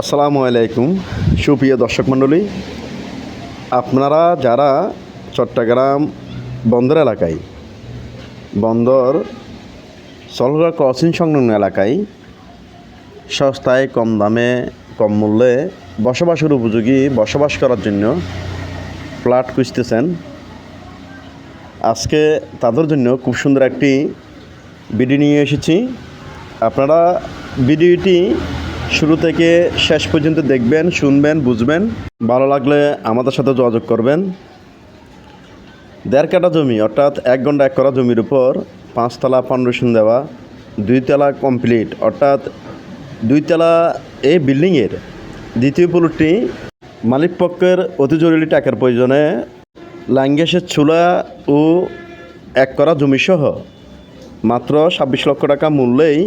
আসসালামু আলাইকুম, সুপ্রিয় দর্শক মণ্ডলী। আপনারা যারা চট্টগ্রাম বন্দর এলাকায়, বন্দর সলগা ক্রসিং সংলগ্ন এলাকায় সস্তায় কম দামে, কম মূল্যে বসবাসের উপযোগী বসবাস করার জন্য ফ্ল্যাট খুঁজতেছেন। আজকে তাদের জন্য খুব সুন্দর একটি ভিডিও নিয়ে এসেছি। আপনারা ভিডিওটি শুরু থেকে শেষ পর্যন্ত দেখবেন, শুনবেন, বুঝবেন। ভালো লাগলে আমাদের সাথে যোগাযোগ করবেন। দেড় কাটা জমি, অর্থাৎ এক ঘণ্টা এক করা জমির উপর পাঁচতলা ফাউন্ডেশন দেওয়া, দুইতলা কমপ্লিট অর্থাৎ দুইতলা এই বিল্ডিংয়ের দ্বিতীয় ফ্লোরটি মালিকপক্ষের অতি জরুরি টাকার প্রয়োজনে লাঙ্গেসের চুলা ও এক করা জমিসহ মাত্র ছাব্বিশ লক্ষ টাকা মূল্যেই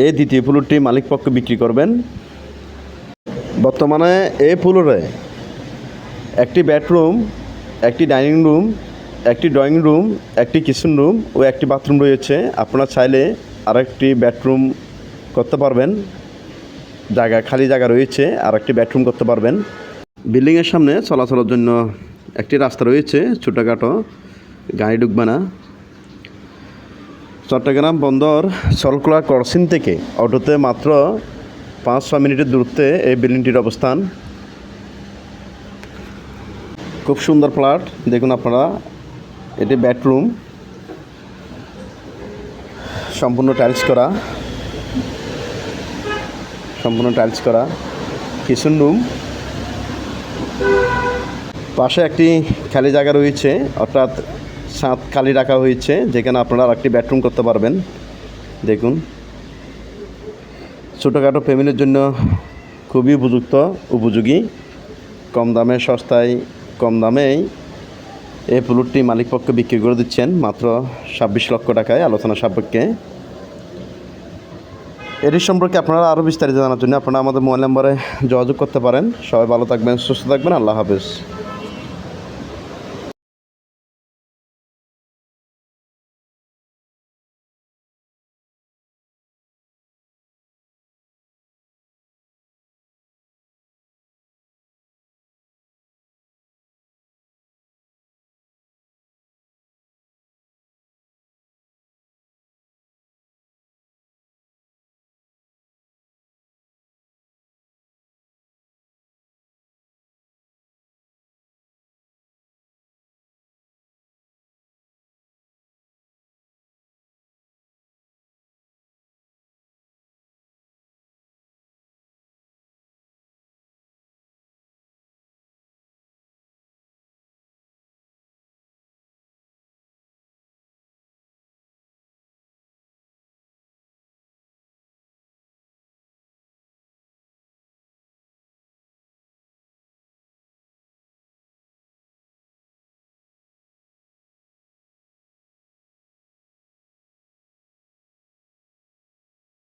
এই দ্বিতীয় ফ্লোরটি মালিকপক্ষ বিক্রি করবেন। বর্তমানে এই ফ্লোরে একটি বেডরুম, একটি ডাইনিং রুম, একটি ড্রয়িং রুম, একটি কিচেন রুম ও একটি বাথরুম রয়েছে। আপনারা চাইলে আর একটি বেডরুম করতে পারবেন। জায়গা, খালি জায়গা রয়েছে আর একটি বেডরুম করতে পারবেন। বিল্ডিংয়ের সামনে চলাচলের জন্য একটি রাস্তা রয়েছে, ছোটোখাটো, গাড়ি ঢুকবে না। চট্টগ্রাম বন্দর সলকলা করসিন থেকে অটোতে মাত্র পাঁচ ছ মিনিটের দূরত্বে এই বিল্ডিংটির অবস্থান। খুব সুন্দর ফ্ল্যাট, দেখুন আপনারা, এটি বেডরুম। সম্পূর্ণ টাইলস করা। সম্পূর্ণ টাইলস করা। কিচেন রুম পাশে একটি খালি জায়গা রয়েছে, অর্থাৎ ছাদ খালি রাখা হয়েছে, যেখানে আপনারা একটি বেডরুম করতে পারবেন। দেখুন। ছোটোখাটো ফ্যামিলির জন্য খুবই উপযুক্ত, উপযোগী। কম দামে সস্তায়, কম দামেই এই প্লটটি মালিকপক্ষ বিক্রি করে দিচ্ছেন, মাত্র ছাব্বিশ লক্ষ টাকায় আলোচনা সাপেক্ষে। এটি সম্পর্কে আপনারা আরও বিস্তারিত জানার জন্য আপনারা আমাদের মোবাইল নম্বরে যোগাযোগ করতে পারেন। সবাই ভালো থাকবেন, সুস্থ থাকবেন, আল্লাহ হাফেজ।